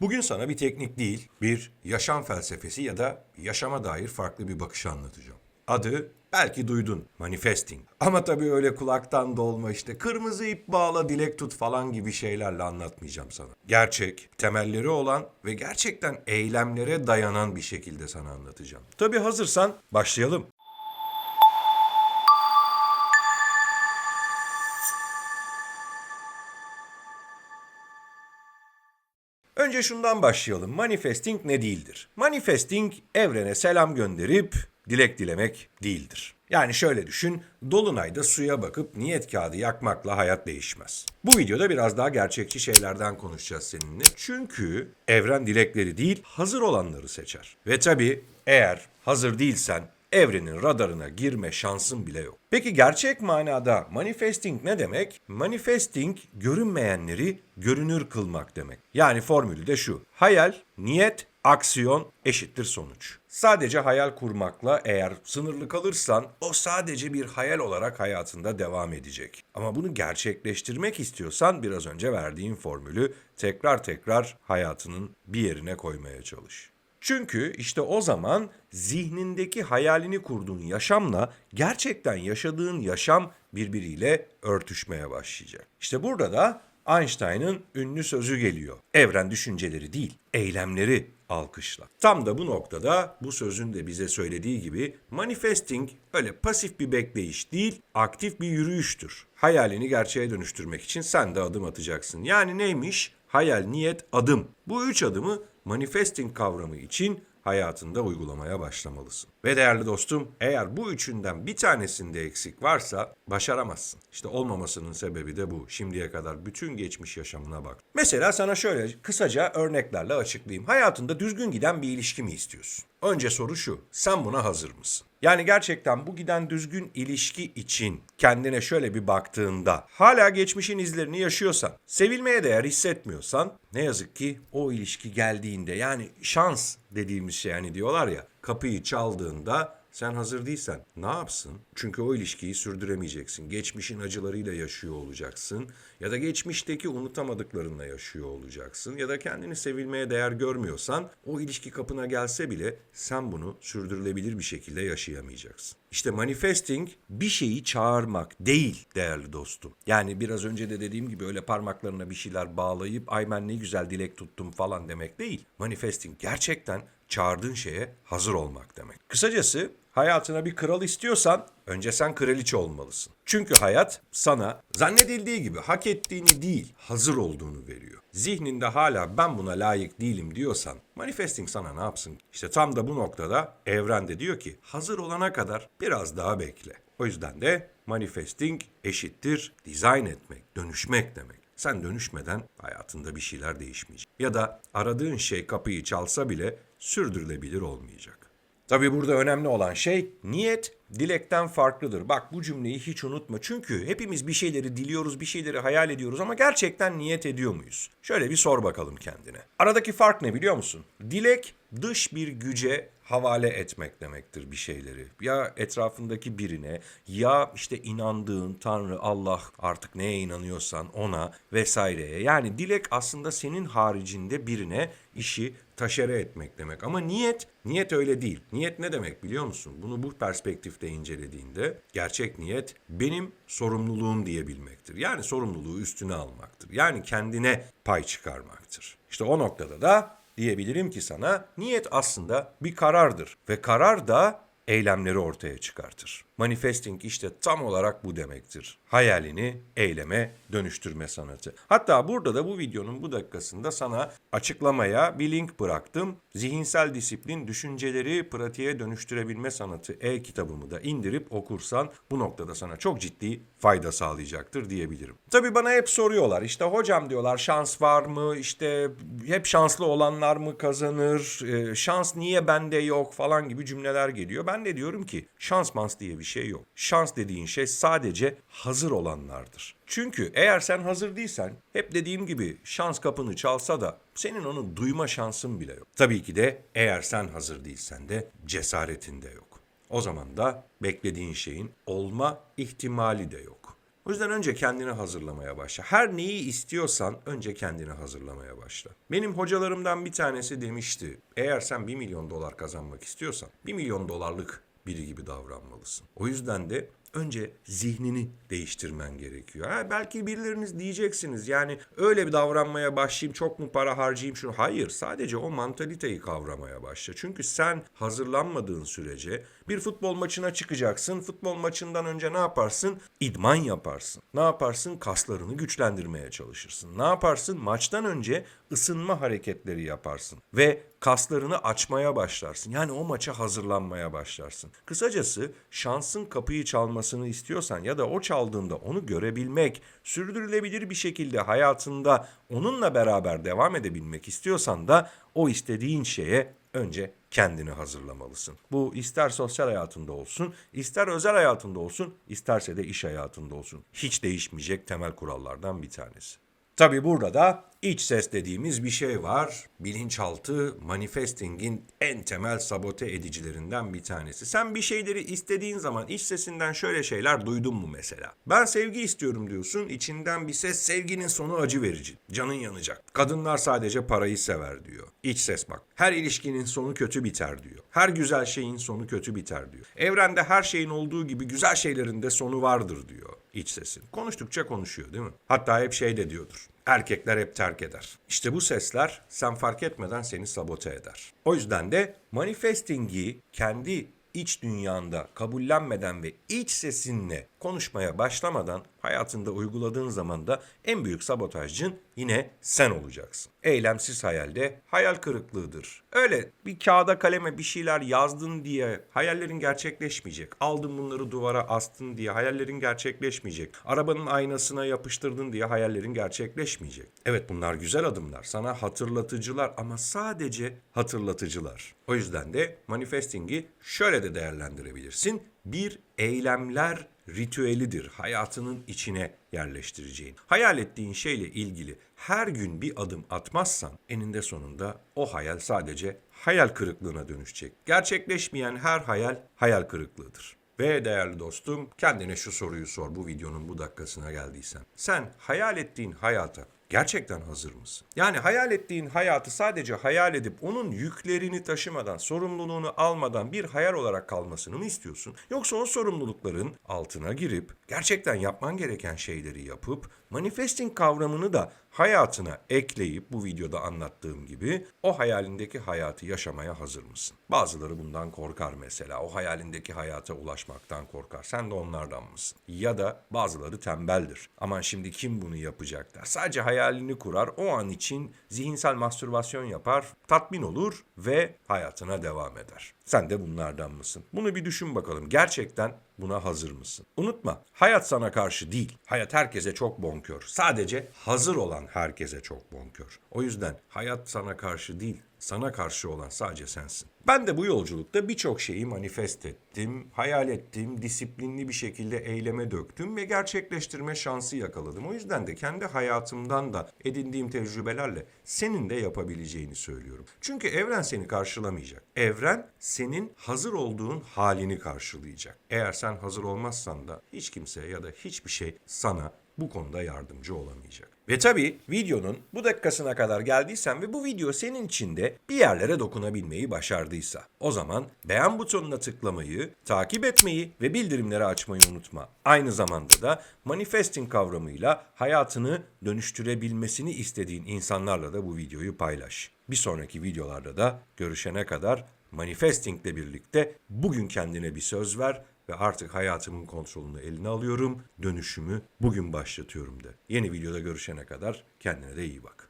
Bugün sana bir teknik değil, bir yaşam felsefesi ya da yaşama dair farklı bir bakışı anlatacağım. Adı belki duydun, manifesting. Ama tabii öyle kulaktan dolma işte kırmızı ip bağla dilek tut falan gibi şeylerle anlatmayacağım sana. Gerçek, temelleri olan ve gerçekten eylemlere dayanan bir şekilde sana anlatacağım. Tabii hazırsan başlayalım. Önce şundan başlayalım. Manifesting ne değildir? Manifesting evrene selam gönderip dilek dilemek değildir. Yani şöyle düşün, dolunayda suya bakıp niyet kağıdı yakmakla hayat değişmez. Bu videoda biraz daha gerçekçi şeylerden konuşacağız seninle. Çünkü evren dilekleri değil, hazır olanları seçer. Ve tabii eğer hazır değilsen evrenin radarına girme şansın bile yok. Peki gerçek manada manifesting ne demek? Manifesting görünmeyenleri görünür kılmak demek. Yani formülü de şu. Hayal, niyet, aksiyon eşittir sonuç. Sadece hayal kurmakla eğer sınırlı kalırsan o sadece bir hayal olarak hayatında devam edecek. Ama bunu gerçekleştirmek istiyorsan biraz önce verdiğim formülü tekrar tekrar hayatının bir yerine koymaya çalış. Çünkü işte o zaman zihnindeki hayalini kurduğun yaşamla gerçekten yaşadığın yaşam birbiriyle örtüşmeye başlayacak. İşte burada da Einstein'ın ünlü sözü geliyor. Evren düşünceleri değil, eylemleri alkışla. Tam da bu noktada bu sözün de bize söylediği gibi manifesting öyle pasif bir bekleyiş değil, aktif bir yürüyüştür. Hayalini gerçeğe dönüştürmek için sen de adım atacaksın. Yani neymiş? Hayal, niyet, adım. Bu üç adımı manifesting kavramı için hayatında uygulamaya başlamalısın. Ve değerli dostum, eğer bu üçünden bir tanesinde eksik varsa başaramazsın. İşte olmamasının sebebi de bu. Şimdiye kadar bütün geçmiş yaşamına bak. Mesela sana şöyle kısaca örneklerle açıklayayım. Hayatında düzgün giden bir ilişki mi istiyorsun? Önce soru şu. Sen buna hazır mısın? Yani gerçekten bu giden düzgün ilişki için kendine şöyle bir baktığında hala geçmişin izlerini yaşıyorsan, sevilmeye değer hissetmiyorsan ne yazık ki o ilişki geldiğinde yani şans dediğimiz şey hani diyorlar ya kapıyı çaldığında sen hazır değilsen ne yapsın? Çünkü o ilişkiyi sürdüremeyeceksin. Geçmişin acılarıyla yaşıyor olacaksın. Ya da geçmişteki unutamadıklarınla yaşıyor olacaksın. Ya da kendini sevilmeye değer görmüyorsan o ilişki kapına gelse bile sen bunu sürdürülebilir bir şekilde yaşayamayacaksın. İşte manifesting bir şeyi çağırmak değil değerli dostum. Yani biraz önce de dediğim gibi öyle parmaklarına bir şeyler bağlayıp ay ben ne güzel dilek tuttum falan demek değil. Manifesting gerçekten çağırdığın şeye hazır olmak demek. Kısacası hayatına bir kral istiyorsan önce sen kraliçe olmalısın. Çünkü hayat sana zannedildiği gibi hak ettiğini değil, hazır olduğunu veriyor. Zihninde hala ben buna layık değilim diyorsan manifesting sana ne yapsın? İşte tam da bu noktada evrende diyor ki hazır olana kadar biraz daha bekle. O yüzden de manifesting eşittir design etmek, dönüşmek demek. Sen dönüşmeden hayatında bir şeyler değişmeyecek. Ya da aradığın şey kapıyı çalsa bile sürdürülebilir olmayacak. Tabii burada önemli olan şey niyet dilekten farklıdır. Bak bu cümleyi hiç unutma. Çünkü hepimiz bir şeyleri diliyoruz, bir şeyleri hayal ediyoruz ama gerçekten niyet ediyor muyuz? Şöyle bir sor bakalım kendine. Aradaki fark ne biliyor musun? Dilek dış bir güce havale etmek demektir bir şeyleri. Ya etrafındaki birine ya işte inandığın Tanrı, Allah artık neye inanıyorsan ona vesaireye. Yani dilek aslında senin haricinde birine işi taşere etmek demek. Ama niyet, niyet öyle değil. Niyet ne demek biliyor musun? Bunu bu perspektifte incelediğinde gerçek niyet benim sorumluluğum diyebilmektir. Yani sorumluluğu üstüne almaktır. Yani kendine pay çıkarmaktır. İşte o noktada da diyebilirim ki sana niyet aslında bir karardır. Ve karar da eylemleri ortaya çıkartır. Manifesting işte tam olarak bu demektir. Hayalini eyleme dönüştürme sanatı. Hatta burada da bu videonun bu dakikasında sana açıklamaya bir link bıraktım. Zihinsel disiplin düşünceleri pratiğe dönüştürebilme sanatı e-kitabımı da indirip okursan bu noktada sana çok ciddi fayda sağlayacaktır diyebilirim. Tabii bana hep soruyorlar işte hocam diyorlar şans var mı işte hep şanslı olanlar mı kazanır Ee, şans niye bende yok falan gibi cümleler geliyor. Ben de diyorum ki şans mans diye bir şey yok. Şans dediğin şey sadece hazır olanlardır. Çünkü eğer sen hazır değilsen hep dediğim gibi şans kapını çalsa da senin onu duyma şansın bile yok. Tabii ki de eğer sen hazır değilsen de cesaretin de yok. O zaman da beklediğin şeyin olma ihtimali de yok. O yüzden önce kendini hazırlamaya başla. Her neyi istiyorsan önce kendini hazırlamaya başla. Benim hocalarımdan bir tanesi demişti. Eğer sen 1 milyon dolar kazanmak istiyorsan 1 milyon dolarlık biri gibi davranmalısın. O yüzden de önce zihnini değiştirmen gerekiyor. Ha, belki birileriniz diyeceksiniz yani öyle bir davranmaya başlayayım çok mu para harcayayım şunu. Hayır sadece o mantaliteyi kavramaya başla. Çünkü sen hazırlanmadığın sürece bir futbol maçına çıkacaksın. Futbol maçından önce ne yaparsın? İdman yaparsın. Ne yaparsın? Kaslarını güçlendirmeye çalışırsın. Ne yaparsın? Maçtan önce ısınma hareketleri yaparsın. Ve kaslarını açmaya başlarsın. Yani o maça hazırlanmaya başlarsın. Kısacası şansın kapıyı çalmasını istiyorsan ya da o çaldığında onu görebilmek, sürdürülebilir bir şekilde hayatında onunla beraber devam edebilmek istiyorsan da o istediğin şeye önce kendini hazırlamalısın. Bu ister sosyal hayatında olsun, ister özel hayatında olsun, isterse de iş hayatında olsun. Hiç değişmeyecek temel kurallardan bir tanesi. Tabi burada da iç ses dediğimiz bir şey var. Bilinçaltı manifestingin en temel sabote edicilerinden bir tanesi. Sen bir şeyleri istediğin zaman iç sesinden şöyle şeyler duydun mu mesela? Ben sevgi istiyorum diyorsun. içinden bir ses sevginin sonu acı verici. Canın yanacak. Kadınlar sadece parayı sever diyor. İç ses bak. Her ilişkinin sonu kötü biter diyor. Her güzel şeyin sonu kötü biter diyor. Evrende her şeyin olduğu gibi güzel şeylerin de sonu vardır diyor iç sesin. Konuştukça konuşuyor değil mi? Hatta hep şey de diyordur. Erkekler hep terk eder. İşte bu sesler sen fark etmeden seni sabote eder. O yüzden de manifesting'i kendi iç dünyanda kabullenmeden ve iç sesinle konuşmaya başlamadan hayatında uyguladığın zaman da en büyük sabotajcın yine sen olacaksın. Eylemsiz hayalde hayal kırıklığıdır. Öyle bir kağıda kaleme bir şeyler yazdın diye hayallerin gerçekleşmeyecek. Aldın bunları duvara astın diye hayallerin gerçekleşmeyecek. Arabanın aynasına yapıştırdın diye hayallerin gerçekleşmeyecek. Evet bunlar güzel adımlar. Sana hatırlatıcılar ama sadece hatırlatıcılar. O yüzden de manifesting'i şöyle de değerlendirebilirsin. Bir eylemler ritüelidir hayatının içine yerleştireceğin. Hayal ettiğin şeyle ilgili her gün bir adım atmazsan eninde sonunda o hayal sadece hayal kırıklığına dönüşecek. Gerçekleşmeyen her hayal hayal kırıklığıdır. Ve değerli dostum kendine şu soruyu sor bu videonun bu dakikasına geldiysen. Sen hayal ettiğin hayata Gerçekten hazır mısın? Yani hayal ettiğin hayatı sadece hayal edip onun yüklerini taşımadan, sorumluluğunu almadan bir hayal olarak kalmasını mı istiyorsun? Yoksa o sorumlulukların altına girip gerçekten yapman gereken şeyleri yapıp manifesting kavramını da hayatına ekleyip bu videoda anlattığım gibi o hayalindeki hayatı yaşamaya hazır mısın? Bazıları bundan korkar mesela. O hayalindeki hayata ulaşmaktan korkar. Sen de onlardan mısın? Ya da bazıları tembeldir. Aman şimdi kim bunu yapacak der. Sadece hayalini kurar. O an için zihinsel mastürbasyon yapar, tatmin olur ve hayatına devam eder. Sen de bunlardan mısın? Bunu bir düşün bakalım. Gerçekten buna hazır mısın? Unutma, hayat sana karşı değil. Hayat herkese çok bonkör. Sadece hazır olan herkese çok bonkör. O yüzden hayat sana karşı değil, sana karşı olan sadece sensin. Ben de bu yolculukta birçok şeyi manifest ettim, hayal ettim, disiplinli bir şekilde eyleme döktüm ve gerçekleştirme şansı yakaladım. O yüzden de kendi hayatımdan da edindiğim tecrübelerle senin de yapabileceğini söylüyorum. Çünkü evren seni karşılamayacak. Evren senin hazır olduğun halini karşılayacak. Eğer sen hazır olmazsan da hiç kimse ya da hiçbir şey sana bu konuda yardımcı olamayacak. Ve tabii videonun bu dakikasına kadar geldiysen ve bu video senin için de bir yerlere dokunabilmeyi başardıysa o zaman beğen butonuna tıklamayı, takip etmeyi ve bildirimleri açmayı unutma. Aynı zamanda da manifesting kavramıyla hayatını dönüştürebilmesini istediğin insanlarla da bu videoyu paylaş. Bir sonraki videolarda da görüşene kadar manifesting ile birlikte bugün kendine bir söz ver ve artık hayatımın kontrolünü eline alıyorum. Dönüşümü bugün başlatıyorum de. Yeni videoda görüşene kadar kendine de iyi bak.